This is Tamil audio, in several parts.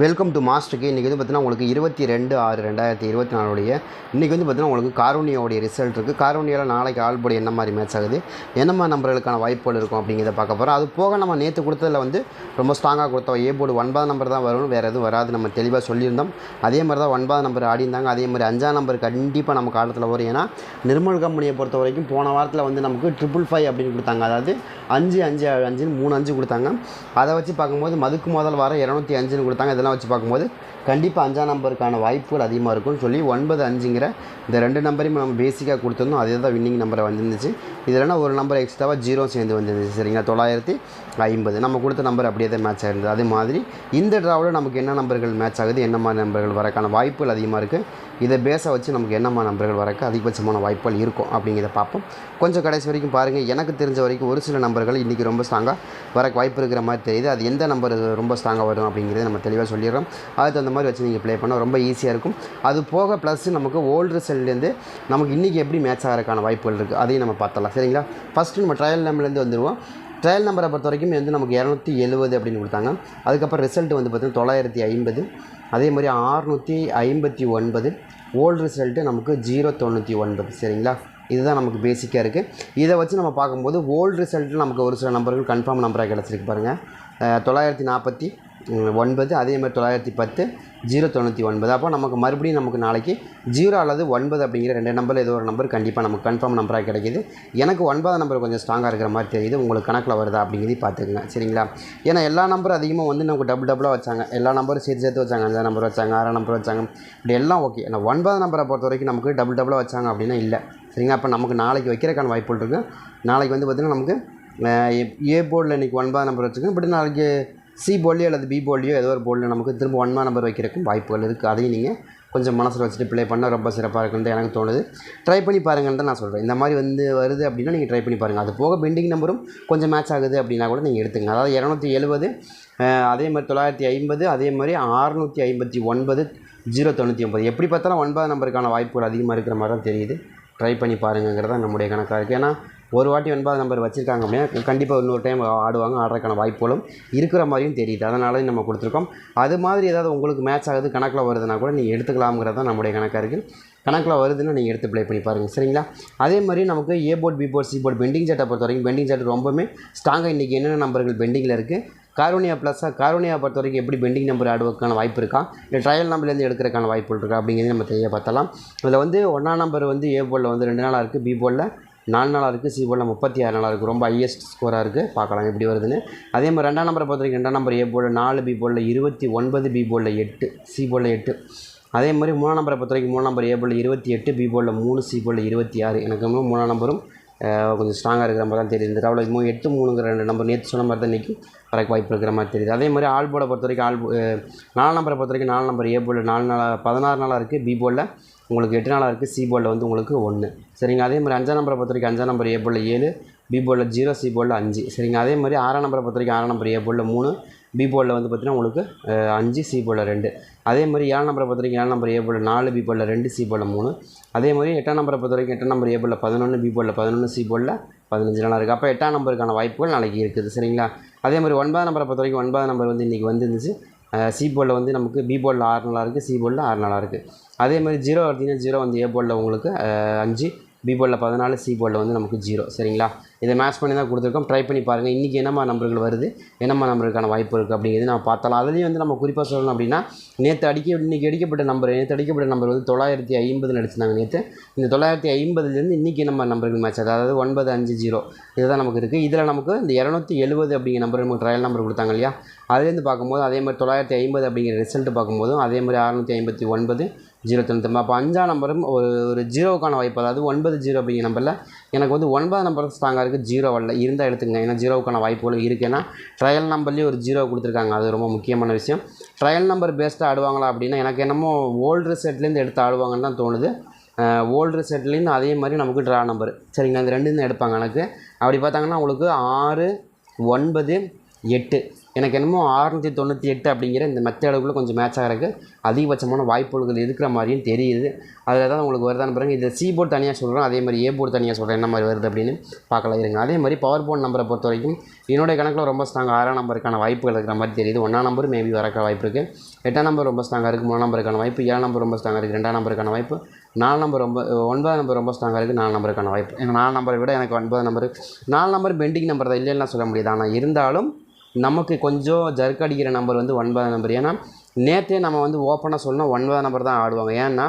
வெல்கம் டு மாஸ்டருக்கு இன்றைக்கி வந்து பார்த்தீங்கன்னா உங்களுக்கு இருபத்தி ரெண்டு ஆறு ரெண்டாயிரத்தி இருபத்தி நாலுடைய இன்றைக்கி வந்து பார்த்தீங்கன்னா உங்களுக்கு காரோனியாவுடைய ரிசல்ட் இருக்குது காரோனியாவில் நாளைக்கு ஆல்போர்டு என்ன மாதிரி மேட்ச் ஆகுது என்ன மாதிரி நம்பர்களுக்கான வாய்ப்புகள் இருக்கும் அப்படிங்கிறத பார்க்க போகிறோம் அது போக நம்ம நேற்று கொடுத்ததில் வந்து ரொம்ப ஸ்ட்ராங்காக கொடுத்தோம். ஏ போர்டு ஒன்பதாம் நம்பர் தான் வரும் வேறு எதுவும் வராது. நம்ம தெளிவாக சொல்லியிருந்தோம். அதே மாதிரி தான் ஒன்பதாம் நம்பர் ஆடிந்தாங்க அதே மாதிரி அஞ்சாம் நம்பர் கண்டிப்பாக நம்ம காலத்தில் வரும். ஏன்னா நிர்மல் கம்பெனியை பொறுத்த வரைக்கும் போன வாரத்தில் வந்து நமக்கு ட்ரிபிள் ஃபைவ் அப்படின்னு கொடுத்தாங்க. அதாவது அஞ்சு அஞ்சு அஞ்சுன்னு மூணு அஞ்சு கொடுத்தாங்க. அதை வச்சு பார்க்கும்போது மதுக்கு முதல் வாரம் இரநூத்தி அஞ்சுன்னு கொடுத்தாங்க. இதெல்லாம் வச்சு பார்க்கும்போது கண்டிப்பாக அஞ்சாம் நம்பருக்கான வாய்ப்புகள் அதிகமாக இருக்கும்னு சொல்லி ஒன்பது அஞ்சுங்கிற இந்த ரெண்டு நம்பரையும் நம்ம பேசிக்காக கொடுத்துருந்தோம். அதே தான் வின்னிங் நம்பரை வந்துருந்துச்சு. இதுலனா ஒரு நம்பர் எக்ஸ்ட்ராவாக ஜீரோ சேர்ந்து வந்துருந்துச்சு சரிங்களா? தொள்ளாயிரத்தி ஐம்பது. நம்ம கொடுத்த நம்பர் அப்படியே தான் மேட்ச் ஆகிருந்தது அதே மாதிரி இந்த ட்ராவில் நமக்கு என்ன நம்பர்கள் மேட்ச் ஆகுது என்ன மாதிரி நம்பர்கள் வரக்கான வாய்ப்புகள் அதிகமாக இருக்குது இதை பேச வச்சு நமக்கு என்ன மாதிரி நம்பர்கள் வரக்கு அதிகபட்சமான வாய்ப்புகள் இருக்கும் அப்படிங்கிறத பார்ப்போம். கொஞ்சம் கடைசி வரைக்கும் பாருங்கள் எனக்கு தெரிஞ்ச வரைக்கும் ஒரு சில நம்பர்கள் இன்றைக்கி ரொம்ப ஸ்ட்ராங்காக வரக்கு வாய்ப்பு இருக்கிற மாதிரி தெரியுது. அது எந்த நம்பர் ரொம்ப ஸ்ட்ராங்காக வரும் அப்படிங்கிறத நம்ம தெளிவாக சொல்லிடுறோம். அதுக்கு தகுந்த மாதிரி வச்சு நீங்கள் ப்ளே பண்ணால் ரொம்ப ஈஸியாக இருக்கும். அது போக ப்ளஸ் நமக்கு ஓல்டு ரிசல்ட்லேருந்து நமக்கு இன்றைக்கி எப்படி மேட்ச் ஆகிறதுக்கான வாய்ப்புகள் இருக்குது அதையும் நம்ம பார்த்தலாம் சரிங்களா? ஃபஸ்ட்டு நம்ம ட்ரையல் நம்பர்லேருந்து வந்துடுவோம் ட்ரையல் நம்பரை பொறுத்த வரைக்கும் வந்து நமக்கு இரநூத்தி எழுபது அப்படின்னு கொடுத்தாங்க. அதுக்கப்புறம் ரிசல்ட் வந்து பார்த்திங்கன்னா தொள்ளாயிரத்தி ஐம்பது. அதே மாதிரி ஆறுநூற்றி ஐம்பத்தி ஒன்பது. ஓல்டு ரிசல்ட்டு நமக்கு ஜீரோ தொண்ணூற்றி ஒன்பது. சரிங்களா? இதுதான் நமக்கு பேசிக்காக இருக்குது இதை வச்சு நம்ம பார்க்கும்போது ஓல்டு ரிசல்ட்டில் நமக்கு ஒரு சில நம்பர்கள் கன்ஃபார்ம் நம்பராக கிடச்சிருக்கு பாருங்கள் தொள்ளாயிரத்தி நாற்பத்தி ஒன்பது அதே மாதிரி தொள்ளாயிரத்தி பத்து ஜீரோ தொண்ணூற்றி ஒன்பது. அப்போ நமக்கு மறுபடியும் நமக்கு நாளைக்கு ஜீரோ அல்லது ஒன்பது அப்படிங்கிற ரெண்டு நம்பரில் ஏதோ ஒரு நம்பர் கண்டிப்பாக நமக்கு கன்ஃபார்ம் நம்பராக கிடைக்கிது. எனக்கு ஒன்பதாம் நம்பர் கொஞ்சம் ஸ்ட்ராங்காக இருக்கிற மாதிரி தெரியுது. உங்களுக்கு கணக்கில் வருதா அப்படிங்கிறதையும் பார்த்துக்குங்க. சரிங்களா? ஏன்னா எல்லா நம்பரும் அதிகமாக வந்து நமக்கு டபுள் டபுளாக வச்சாங்க. எல்லா நம்பரும் சேர்த்து சேர்த்து வச்சாங்க. அஞ்சாம் நம்பர் வச்சாங்க ஆறாம் நம்பர் வச்சாங்க. இப்படி எல்லாம் ஓகே ஆனால் ஒன்பதாம் நம்பரை பொறுத்த வரைக்கும் நமக்கு டபுள் டபுளாக வச்சாங்க அப்படின்னா இல்லை. சரிங்களா? அப்போ நமக்கு நாளைக்கு வைக்கிறக்கான வாய்ப்புகள் இருக்குது நாளைக்கு வந்து பார்த்திங்கன்னா நமக்கு ஏ போர்டில் இன்றைக்கி ஒன்பதாம் நம்பர் வச்சுக்கோங்க பட் நாளைக்கு சி போர்ட்லேயோ அல்லது பி போர்ட்லேயோ ஏதோ ஒரு போல்டில் நமக்கு திரும்ப ஒன்மா நம்பர் வைக்கிறதுக்கும் வாய்ப்புகள் இருக்குது அதையும் நீங்கள் கொஞ்சம் மனசில் வச்சுட்டு ப்ளே பண்ணால் ரொம்ப சிறப்பாக இருக்குன்னு எனக்கு தோணுது. ட்ரை பண்ணி பாருங்கன்னு தான் நான் சொல்கிறேன் இந்த மாதிரி வந்து வருது அப்படின்னா நீங்கள் ட்ரை பண்ணி பாருங்கள் அது போக பெண்டிங் நம்பரும் கொஞ்சம் மேட்ச் ஆகுது அப்படின்னா கூட நீங்கள் எடுத்துங்க அதாவது இரநூத்தி எழுபது அதே மாதிரி தொள்ளாயிரத்தி ஐம்பது அதே மாதிரி அறுநூற்றி ஐம்பத்தி ஒன்பது ஜீரோ தொண்ணூற்றி ஒன்பது. எப்படி பார்த்தாலும் ஒன்பது நம்பருக்கான வாய்ப்புகள் அதிகமாக இருக்கிற மாதிரி தான் தெரியுது. ட்ரை பண்ணி பாருங்கிறது தான் நம்முடைய கணக்காக இருக்குது ஏன்னா ஒரு வாட்டி ஒன்பது நம்பர் வச்சுருக்காங்க அப்படின்னா கண்டிப்பாக இன்னொரு டைம் ஆடுவாங்க ஆடுறதுக்கான வாய்ப்புகளும் இருக்கிற மாதிரியும் தெரியுது. அதனால நம்ம கொடுத்துருக்கோம். அது மாதிரி ஏதாவது உங்களுக்கு மேட்ச் ஆகுது கணக்கில் வருதுன்னா கூட நீங்கள் எடுத்துக்கலாம்ங்கிறது தான் நம்முடைய கணக்காக இருக்குது கணக்கில் வருதுன்னு நீங்கள் எடுத்து ப்ளே பண்ணி பாருங்கள் சரிங்களா? அதே மாதிரி நமக்கு A board B board C board pending சேட்டை பொறுத்த வரைக்கும் பெண்டிங் செட் ரொம்பவுமே ஸ்ட்ராங்காக இன்றைக்கி என்னென்ன நம்பர்கள் பெண்டிங்கில் இருக்குது காரோனியா ப்ளஸ்ஸாக காரோனியா பொறுத்த வரைக்கும் எப்படி பெண்டிங் நம்பர் ஆடுவதற்கான வாய்ப்பு இருக்கா? இல்லை ட்ரையல் நம்பர்லேருந்து எடுக்கிறதுக்கான வாய்ப்பு இருக்கா? அப்படிங்கிறது நம்ம தெரிய பார்த்தலாம் இதில் வந்து ஒன்றாம் நம்பர் வந்து ஏ போர்டில் வந்து ரெண்டு நாளாக இருக்குது பி போர்டில் நாலு நாளாக இருக்குது. சி போர்டில் முப்பத்தி ஆறு நாளாக இருக்குது. ரொம்ப ஹையஸ்ட் ஸ்கோராக இருக்குது. பார்க்கலாம் எப்படி வருதுன்னு. அதே மாதிரி ரெண்டாம் நம்பரை பொறுத்தவரைக்கும் ரெண்டாம் நம்பர் ஏ போர்டில் நாலு பி போர்டில் இருபத்தி ஒன்பது பி போர்டில் எட்டு சி போர்டில் எட்டு. அதே மாதிரி மூணாம் நம்பரை பொறுத்த வரைக்கும் மூணாம் நம்பர் ஏ போர்டில் இருபத்தி எட்டு பி போர்டில் மூணு சி போர்டில் இருபத்தி ஆறு. எனக்கு மூணாம் நம்பரும் கொஞ்சம் ஸ்ட்ராங்காக இருக்கிற மாதிரி தான் தெரியுது. இந்த மூணு எட்டு மூணுங்கிற ரெண்டு நம்பர் நேற்று சொன்ன மாதிரி தான் இன்றைக்கி வரக்கு வாய்ப்பு இருக்கிற மாதிரி தெரியுது. அதே மாதிரி ஆல் போர்டை பொறுத்த வரைக்கும் ஆல் நாலு நாலாம் நம்பரை பொறுத்த வரைக்கும் நாலு நம்பர் ஏ போர்டில் நாலு நாளாக பதினாறு நாளாக இருக்குது. பி போர்டில் உங்களுக்கு எட்டு நாளாக இருக்குது. சி போர்டில் வந்து உங்களுக்கு ஒன்று. சரிங்க. அதே மாதிரி அஞ்சாம் நம்பரை பொறுத்த வரைக்கும் அஞ்சாம் நம்பர் ஏ போல் ஏழு பி போலில் ஜீரோ சி போலில் அஞ்சு. சரிங்க. அதே மாதிரி ஆறாம் நம்பரை பொறுத்த வரைக்கும் ஆறாம் நம்பர் ஏ போலில் மூணு பி போலில் வந்து பார்த்தீங்கன்னா உங்களுக்கு அஞ்சு சி போலில் ரெண்டு. அதே மாதிரி ஏழாம் நம்பரை பொறுத்த வரைக்கும் ஏழாம் நம்பர் ஏ போலில் நாலு பி போலில் ரெண்டு சி போலில் மூணு. அதே மாதிரி எட்டாம் நம்பரை பொறுத்த வரைக்கும் எட்டாம் நம்பர் ஏ போலில் பதினொன்று பி போலில் பதினொன்று சி போலில் பதினஞ்சு. நாளாக இருக்குது அப்போ எட்டாம் நம்பருக்கான வாய்ப்புகள் நாளைக்கு இருக்குது. சரிங்களா? அதே மாதிரி ஒன்பதாம் நம்பரை பொறுத்த வரைக்கும் ஒன்பதாம் நம்பர் வந்து இன்றைக்கி வந்துருந்துச்சு. சி போலில் வந்து நமக்கு பி போலில் ஆறு நாளாக இருக்குது சி போலில் ஆறு நாளாக இருக்குது அதே மாதிரி ஜீரோ பார்த்தீங்கன்னா ஜீரோ வந்து ஏ போலில் உங்களுக்கு அஞ்சு பி போர்டில் பதினாலு சி போர்டில் வந்து நமக்கு ஜீரோ சரிங்களா? இதை மேட்ச் பண்ணி தான் கொடுத்துருக்கோம். ட்ரை பண்ணி பாருங்கள் இன்றைக்கி என்னம்மா நம்பர்கள் வருது? என்னம்மா நம்பருக்கான வாய்ப்பு இருக்குது அப்படிங்கிறது நம்ம பார்த்தலாம். அதுலேயும் வந்து நம்ம குறிப்பாக சொல்லணும் அப்படின்னா நேற்று அடிக்க இன்றைக்கி அடிக்கப்பட்ட நம்பர் நேற்று அடிக்கப்பட்ட நம்பர் வந்து தொள்ளாயிரத்தி ஐம்பதுன்னு அடிச்சிருந்தாங்க நேற்று இந்த தொள்ளாயிரத்தி ஐம்பதுலேருந்து இன்றைக்கி நம்ம நம்பர்கள் மேட்ச் அதாவது ஒன்பது அஞ்சு ஜீரோ இதுதான் நமக்கு இருக்குது இதில் நமக்கு இந்த இரநூத்தி எழுபது அப்படிங்கிற நம்பர் நமக்கு ட்ரையல் நம்பர் கொடுத்தாங்க இல்லையா? அதுலேருந்து பார்க்கும்போது அதே மாதிரி தொள்ளாயிரத்தி ஐம்பது அப்படிங்கிற ரிசல்ட் பார்க்கும்போதும் அதே மாதிரி அறநூற்றி ஐம்பத்தி ஒன்பது ஜீரோ தொண்ணூற்றி அப்போ அஞ்சாம் நம்பரும் ஒரு ஒரு ஜீரோவுக்கான வாய்ப்பு அதாவது ஒன்பது ஜீரோ அப்படிங்கிற நம்பரில் எனக்கு வந்து ஒன்பது நம்பர் ஸ்ட்ராங்காக இருக்குது ஜீரோ வரல. இருந்தால் எடுத்துங்க ஏன்னா ஜீரோவுக்கான வாய்ப்புகள் இருக்குது ஏன்னா ட்ரையல் நம்பர்லேயும் ஒரு ஜீரோ கொடுத்துருக்காங்க. அது ரொம்ப முக்கியமான விஷயம். ட்ரையல் நம்பர் பேஸ்டாக ஆடுவாங்களா அப்படின்னா எனக்கு என்னமோ ஓல்டு செட்லேருந்து எடுத்து ஆடுவாங்கன்னு தான் தோணுது. ஓல்டு செட்லேருந்து அதே மாதிரி நமக்கு ட்ரா நம்பர் சரிங்களா? இந்த ரெண்டு தான் எடுப்பாங்க எனக்கு. அப்படி பார்த்தாங்கன்னா உங்களுக்கு ஆறு ஒன்பது எட்டு. எனக்கு என்னமோ ஆறுநூற்றி தொண்ணூற்றி எட்டு அப்படிங்கிற இந்த மெத்தேடுக்குள்ளே கொஞ்சம் மேட்ச் ஆகிறதுக்கு அதிகபட்சமான வாய்ப்புகள் இருக்கிற மாதிரியும் தெரியுது. அதில் தான் உங்களுக்கு வருதான்னு பாருங்க. இதில் சி போர்டு தனியாக சொல்கிறோம் அதே மாதிரி ஏ போர்டு தனியாக சொல்கிறேன் என்ன மாதிரி வருது அப்படின்னு பார்க்கலாம். இருங்க. அதே மாதிரி பவர் போர்ட் நம்பரை பொறுத்த வரைக்கும் என்னுடைய கணக்கில் ரொம்ப ஸ்ட்ராங் ஆறாம் நம்பருக்கான வாய்ப்புகள் இருக்கிற மாதிரி தெரியுது. ஒன்றாம் நம்பர் மேபி வரக்க வாய்ப்பு இருக்குது எட்டாம் நம்பர் ரொம்ப ஸ்ட்ராங்காக இருக்குது மூணாம் நம்பருக்கான வாய்ப்பு. ஏழாம் நம்பர் ரொம்ப ஸ்ட்ராங்காக இருக்குது ரெண்டாம் நம்பருக்கான வாய்ப்பு. நாலு நம்பர் ரொம்ப ஒன்பதாம் நம்பர் ரொம்ப ஸ்ட்ராங்காக இருக்குது நாலு நம்பருக்கான வாய்ப்பு. ஏன்னா நாலு நம்பரை விட எனக்கு ஒன்பது நம்பர் நாலு நம்பர் பெண்டிங் நம்பர் தான். இல்லைன்னா சொல்ல முடியாது. ஆனால் இருந்தாலும் நமக்கு கொஞ்சம் ஜர்க் அடிக்கிற நம்பர் வந்து ஒன்பதாம் நம்பர் ஏன்னா நேற்றே நம்ம வந்து ஓப்பனாக சொன்னால் ஒன்பதாம் நம்பர் தான் ஆடுவாங்க. ஏன்னா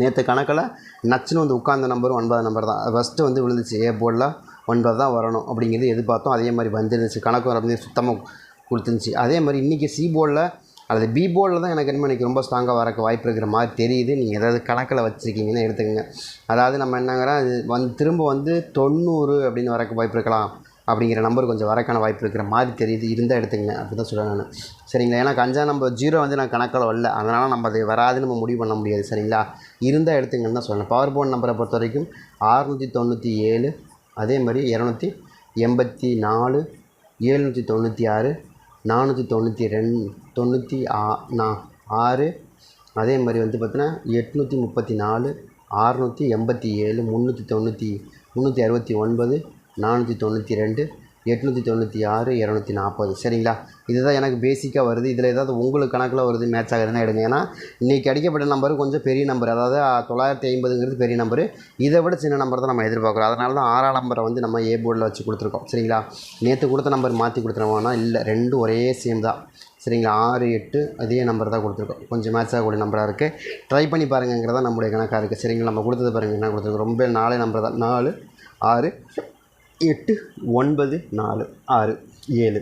நேற்று கணக்கில் நச்சுன்னு வந்து உட்கார்ந்த நம்பரும் ஒன்பதாம் நம்பர் தான். ஃபஸ்ட்டு வந்து விழுந்துச்சு. ஏ போர்டில் ஒன்பது தான் வரணும் அப்படிங்கிறது எதிர்பார்த்தோம். அதே மாதிரி வந்துருந்துச்சு. கணக்கு வந்து சுத்தமாக கொடுத்துருந்துச்சு. அதே மாதிரி இன்றைக்கி சி போர்டில் அல்லது பி போர்டில் தான் எனக்கு என்ன எனக்கு ரொம்ப ஸ்ட்ராங்காக வரக்கு வாய்ப்பு இருக்கிற மாதிரி தெரியுது. நீங்கள் ஏதாவது கணக்கில் வச்சுருக்கீங்கன்னு எடுத்துக்கோங்க. அதாவது நம்ம என்னங்கிறோம் அது வந்து திரும்ப வந்து தொண்ணூறு அப்படின்னு வரக்கு வாய்ப்பு இருக்கலாம். அப்படிங்கிற நம்பர் கொஞ்சம் வரக்கான வாய்ப்பு இருக்கிற மாதிரி தெரியுது. இருந்தால் எடுத்துங்க அப்படி தான் சொல்கிறேன் நான். சரிங்களா? ஏன்னா கஞ்சா நம்பர் ஜீரோ வந்து நான் கணக்கில் வரல. அதனால் நம்ம அது வராதுன்னு நம்ம முடிவு பண்ண முடியாது. சரிங்களா? இருந்தால் எடுத்துங்கன்னு தான் சொல்லணும் பவர் போன் நம்பரை பொறுத்த வரைக்கும் அறுநூற்றி தொண்ணூற்றி ஏழு அதே மாதிரி இரநூத்தி எண்பத்தி நாலு ஏழ்நூற்றி தொண்ணூற்றி ஆறு நானூற்றி தொண்ணூற்றி ரெண்டு தொண்ணூற்றி ஆ நா ஆறு அதே மாதிரி வந்து பார்த்தீங்கன்னா எட்நூற்றி முப்பத்தி நாலு அறுநூற்றி எண்பத்தி ஏழு முந்நூற்றி தொண்ணூற்றி முந்நூற்றி அறுபத்தி ஒன்பது நானூற்றி தொண்ணூற்றி ரெண்டு எட்நூற்றி தொண்ணூற்றி ஆறு இரநூத்தி நாற்பது. சரிங்களா? இதுதான் எனக்கு பேசிக்காக வருது. இதில் ஏதாவது உங்களுக்கு கணக்கில் வருது மேட்ச் ஆகிறதுனா எடுங்க. ஏன்னா இன்றைக்கி அடிக்கப்பட்ட நம்பர் கொஞ்சம் பெரிய நம்பர் அதாவது தொள்ளாயிரத்தி ஐம்பதுங்கிறது பெரிய நம்பரு இதை விட சின்ன நம்பர் தான் நம்ம எதிர்பார்க்குறோம். அதனால தான் ஆறாம் நம்பரை வந்து நம்ம ஏ போர்டில் வச்சு கொடுத்துருக்கோம். சரிங்களா? நேற்று கொடுத்த நம்பர் மாற்றி கொடுத்துருவோம்னா இல்லை ரெண்டும் ஒரே சேம் தான். சரிங்களா? ஆறு எட்டு அதே நம்பர் தான் கொடுத்துருக்கோம். கொஞ்சம் மேட்ச் ஆகக்கூடிய நம்பராக இருக்குது ட்ரை பண்ணி பாருங்கிறதா நம்மளுடைய கணக்காக இருக்குது சரிங்களா? நம்ம கொடுத்தது பாருங்கள் என்ன கொடுத்துருக்கோம்? ரொம்ப நாலே நம்பர் தான். நாலு ஆறு எட்டு ஒன்பது நாலு ஆறு ஏழு.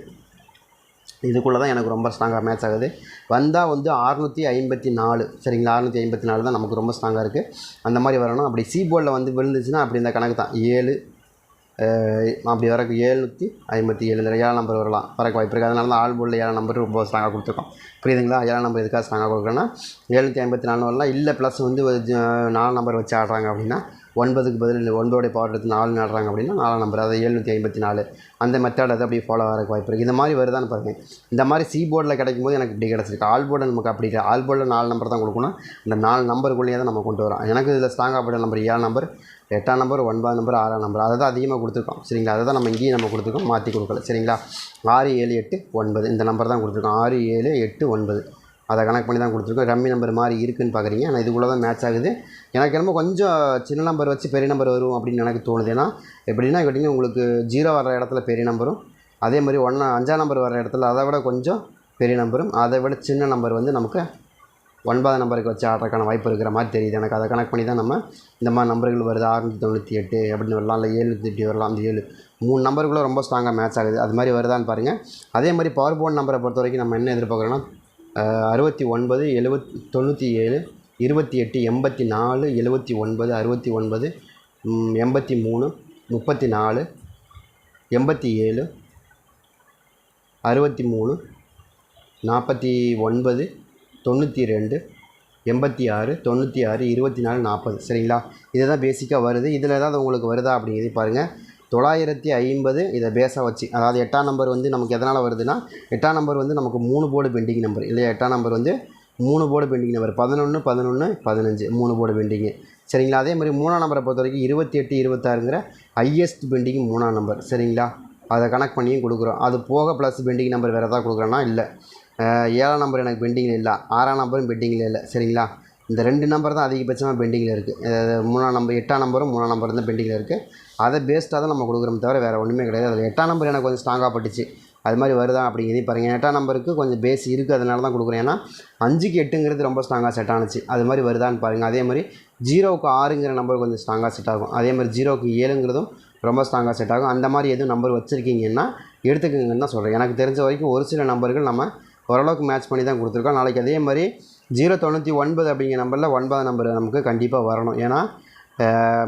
இதுக்குள்ளே தான் எனக்கு ரொம்ப ஸ்ட்ராங்காக மேட்ச் ஆகுது. வந்தால் வந்து அறுநூற்றி ஐம்பத்தி நாலு. சரிங்களா? அறுநூற்றி ஐம்பத்தி நாலு தான் நமக்கு ரொம்ப ஸ்ட்ராங்காக இருக்குது அந்த மாதிரி வரணும். அப்படி சி போர்டில் வந்து விழுந்துச்சுன்னா அப்படி இந்த கணக்கு தான். ஏழு அப்படி வரக்கு ஏழ்நூற்றி ஐம்பத்தி ஏழு. ஏழு ஏழாம் நம்பர் வரலாம். வரக்கு வாய்ப்பு இருக்குது அதனால தான் ஆல் போர்டில் ஏழாம் நம்பர் ரொம்ப ஸ்ட்ராங்காக கொடுத்துருக்கோம். புரியுதுங்களா? ஏழாம் நம்பர் எதுக்காக ஸ்ட்ராங்காக கொடுக்குறேன்னா ஏழுநூற்றி ஐம்பத்தி நாலு வரலாம். இல்லை ப்ளஸ் வந்து நாலு நம்பர் வச்சு ஆடுறாங்க அப்படின்னா ஒன்பதுக்கு பதில் இல்லை ஒன்பதோடைய பவர் எடுத்து நாலு நடுறாங்க அப்படின்னா நாலாம் நம்பர் அதாவது எழுநூற்றி ஐம்பத்தி நாலு. அந்த மெத்தட் அது அப்படியே ஃபாலோ ஆகிறக்கு வாய்ப்பு இருக்குது இந்த மாதிரி வருதான்னு பாருங்கள் இந்த மாதிரி சி போர்டில் கிடைக்கும் போது எனக்கு இப்படி கிடச்சிருக்கு. ஆல் போர்டில் நமக்கு அப்படி இல்லை ஆல் போர்டில் நாலு நம்பர் தான் கொடுக்கணும். இந்த நாலு நம்பருக்குள்ளேயே தான் நம்ம கொண்டு வரோம். எனக்கு இதில் ஸ்ட்ராங்காக போட்ட நம்பர் ஏழு நம்பர் எட்டாம் நம்பர் ஒன்பது நம்பர் ஆறாம் நம்பர் அதை தான் அதிகமாக கொடுத்துருக்கோம். சரிங்களா? அதை தான் நம்ம இங்கேயும் நம்ம கொடுத்துருக்கோம். மாற்றி கொடுக்கல. சரிங்களா? ஆறு ஏழு எட்டு ஒன்பது. இந்த நம்பர் தான் கொடுத்துருக்கோம். ஆறு ஏழு எட்டு ஒன்பது. அதை கணக்கு பண்ணி தான் கொடுத்துருக்கோம். ரம்மி நம்பர் மாதிரி இருக்குன்னு பார்க்குறீங்க ஆனால் இதுக்குள்ளே தான் மேட்ச் ஆகுது. எனக்கு என்னமோ கொஞ்சம் சின்ன நம்பர் வச்சு பெரிய நம்பர் வரும் அப்படின்னு எனக்கு தோணுது. ஏன்னா எப்படின்னா கேட்டிங்க உங்களுக்கு ஜீரோ வர்ற இடத்துல பெரிய நம்பரும் அதே மாதிரி ஒன்றா அஞ்சாம் நம்பர் வர இடத்துல அதை விட கொஞ்சம் பெரிய நம்பரும் அதை விட சின்ன நம்பர் வந்து நமக்கு ஒன்பதாம் நம்பருக்கு வச்சு ஆடுறதுக்கான வாய்ப்பு இருக்கிற மாதிரி தெரியுது. எனக்கு அதை கணக்கு பண்ணி தான் நம்ம இந்த மாதிரி நம்பர்கள் வருது. அறுநூற்றி தொண்ணூற்றி எட்டு அப்படின்னு வரலாம். இல்லை ஏழு எட்டு வரலாம். அந்த ஏழு மூணு நம்பருக்குள்ளே ரொம்ப ஸ்ட்ராங்காக மேட்ச் ஆகுது. அது மாதிரி வருதான்னு பாருங்கள் அதே மாதிரி பவர் போன் நம்பரை பொறுத்த வரைக்கும் நம்ம என்ன எதிர்பார்க்குறோன்னா அறுபத்தி ஒன்பது எழுபத் தொண்ணூற்றி ஏழு இருபத்தி எட்டு எண்பத்தி நாலு எழுபத்தி ஒன்பது அறுபத்தி ஒன்பது எண்பத்தி மூணு முப்பத்தி நாலு எண்பத்தி ஏழு அறுபத்தி மூணு நாற்பத்தி ஒன்பது தொண்ணூற்றி ரெண்டு எண்பத்தி ஆறு தொண்ணூற்றி ஆறு இருபத்தி நாலு நாற்பது. சரிங்களா? இதுதான் பேசிக்காக வருது. இதில் ஏதாவது உங்களுக்கு வருதா அப்படிங்கிறது பாருங்கள் தொள்ளாயிரத்தி ஐம்பது இதை பேஸாக வச்சு அதாவது எட்டாம் நம்பர் வந்து நமக்கு எதனால் வருதுன்னா எட்டாம் நம்பர் வந்து நமக்கு மூணு போர்டு பெண்டிங் நம்பர் இல்லையா? எட்டாம் நம்பர் வந்து மூணு போர்டு பெண்டிங் நம்பர் பதினொன்று பதினொன்று பதினஞ்சு மூணு போர்டு பெண்டிங்கு சரிங்களா? அதே மாதிரி மூணாம் நம்பரை பொறுத்த வரைக்கும் இருபத்தி எட்டு இருபத்தாறுங்கிற ஹையஸ்ட் பெண்டிங் மூணாம் நம்பர் சரிங்களா? அதை கனெக்ட் பண்ணியும் கொடுக்குறோம். அது போக ப்ளஸ் பெண்டிங் நம்பர் வேறு எதாவது கொடுக்குறோன்னா இல்லை. ஏழாம் நம்பர் எனக்கு பெண்டிங்கில் இல்லை. ஆறாம் நம்பரும் பெண்டிங்கில் இல்லை. சரிங்களா? இந்த ரெண்டு நம்பர் தான் அதிகபட்சமாக பெண்டிங்கில் இருக்குது மூணாம் நம்பர் எட்டாம் நம்பரும் மூணாம் நம்பர் தான் பெண்டிங்கில் இருக்குது அதை பேஸ்டாக தான் நம்ம கொடுக்குறோம் தவிர வேறு ஒன்றுமே கிடையாது. அதில் எட்டாம் நம்பர் எனக்கு கொஞ்சம் ஸ்ட்ராங்காக பட்டுச்சு. அது மாதிரி வருதா அப்படிங்கிறதையும் பாருங்கள் எட்டாம் நம்பருக்கு கொஞ்சம் பேஸ் இருக்குது அதனால தான் கொடுக்குறேன். ஏன்னா அஞ்சுக்கு எட்டுங்கிறது ரொம்ப ஸ்ட்ராங்காக செட் ஆனுச்சு. அது மாதிரி வருதான்னு பாருங்கள் அதே மாதிரி ஜீரோவுக்கு ஆறுங்கிற நம்பர் கொஞ்சம் ஸ்ட்ராங்காக செட் ஆகும். அதே மாதிரி ஜீரோவுக்கு ஏழுங்கிறதும் ரொம்ப ஸ்ட்ராங்காக செட் ஆகும். அந்த மாதிரி எதுவும் நம்பர் வச்சுருக்கீங்கன்னா எடுத்துக்கோங்கன்னு தான் சொல்கிறேன் எனக்கு தெரிஞ்ச வரைக்கும் ஒரு சில நம்பர்கள் நம்ம ஓரளவுக்கு மேட்ச் பண்ணி தான் கொடுத்துருக்கோம். நாளைக்கு அதே மாதிரி ஜீரோ தொண்ணூற்றி ஒன்பது அப்படிங்கிற நம்பரில் ஒன்பது நம்பர் நமக்கு கண்டிப்பாக வரணும். ஏன்னா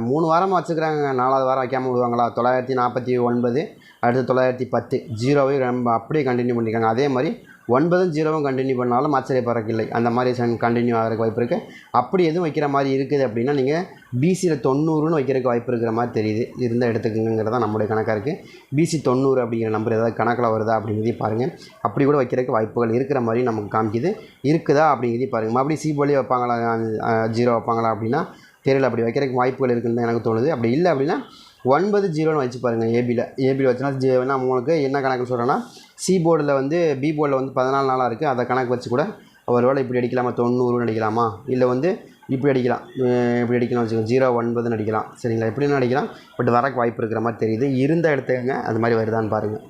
மூணு வாரமாக வச்சுக்கிறாங்க நாலாவது வாரம் வைக்காமல் விடுவாங்களா? தொள்ளாயிரத்தி நாற்பத்தி ஒன்பது அடுத்து தொள்ளாயிரத்தி பத்து ஜீரோவை ரொம்ப அப்படியே கண்டினியூ பண்ணியிருக்காங்க அதே மாதிரி ஒன்பதும் ஜீரோவும் கண்டினியூ பண்ணாலும் ஆச்சரியப்படுறதுக்கு அந்த மாதிரி கண்டினியூ ஆகிறதுக்கு வாய்ப்பு இருக்குது அப்படி எதுவும் வைக்கிற மாதிரி இருக்குது அப்படின்னா நீங்கள் பிசியில் தொண்ணூறுன்னு வைக்கிறதுக்கு வாய்ப்பு இருக்கிற மாதிரி தெரியுது. இருந்தால் எடுத்துக்கங்கிறது தான் நம்மளுடைய கணக்காக இருக்குது பிசி தொண்ணூறு அப்படிங்கிற நம்பர் ஏதாவது கணக்கில் வருதா அப்படிங்கிறதையும் பாருங்கள் அப்படி கூட வைக்கிறதுக்கு வாய்ப்புகள் இருக்கிற மாதிரி நமக்கு காமிக்குது. இருக்குதா அப்படிங்கிறதையும் பாருங்கள் மறுபடியும் சி வைப்பாங்களா? ஜீரோ வைப்பாங்களா அப்படின்னா தெரியல அப்படி வைக்கிறதுக்கு வாய்ப்புகள் இருக்குன்னு தான் எனக்கு தோணுது. அப்படி இல்லை அப்படின்னா ஒன்பது ஜீரோன்னு வச்சு பாருங்கள் ஏபியில் ஏபியில் வச்சுனா ஜீரோனா உங்களுக்கு என்ன கணக்கு சொல்கிறேன்னா சி போர்டில் வந்து பி போர்டில் வந்து பதினாலு நாளாக இருக்குது அதை கணக்கு வச்சு கூட ஒருவேளை இப்படி அடிக்கலாமா தொண்ணூறுன்னு அடிக்கலாமா? இல்லை வந்து இப்படி அடிக்கலாம். இப்படி அடிக்கலாம் வச்சுக்கோங்க. ஜீரோ ஒன்பதுன்னு அடிக்கலாம். சரிங்களா? எப்படின்னு அடிக்கலாம். பட் வரக்கு வாய்ப்பு இருக்கிற மாதிரி தெரியுது. இருந்த இடத்துக்குங்க அது மாதிரி வருதான்னு பாருங்கள்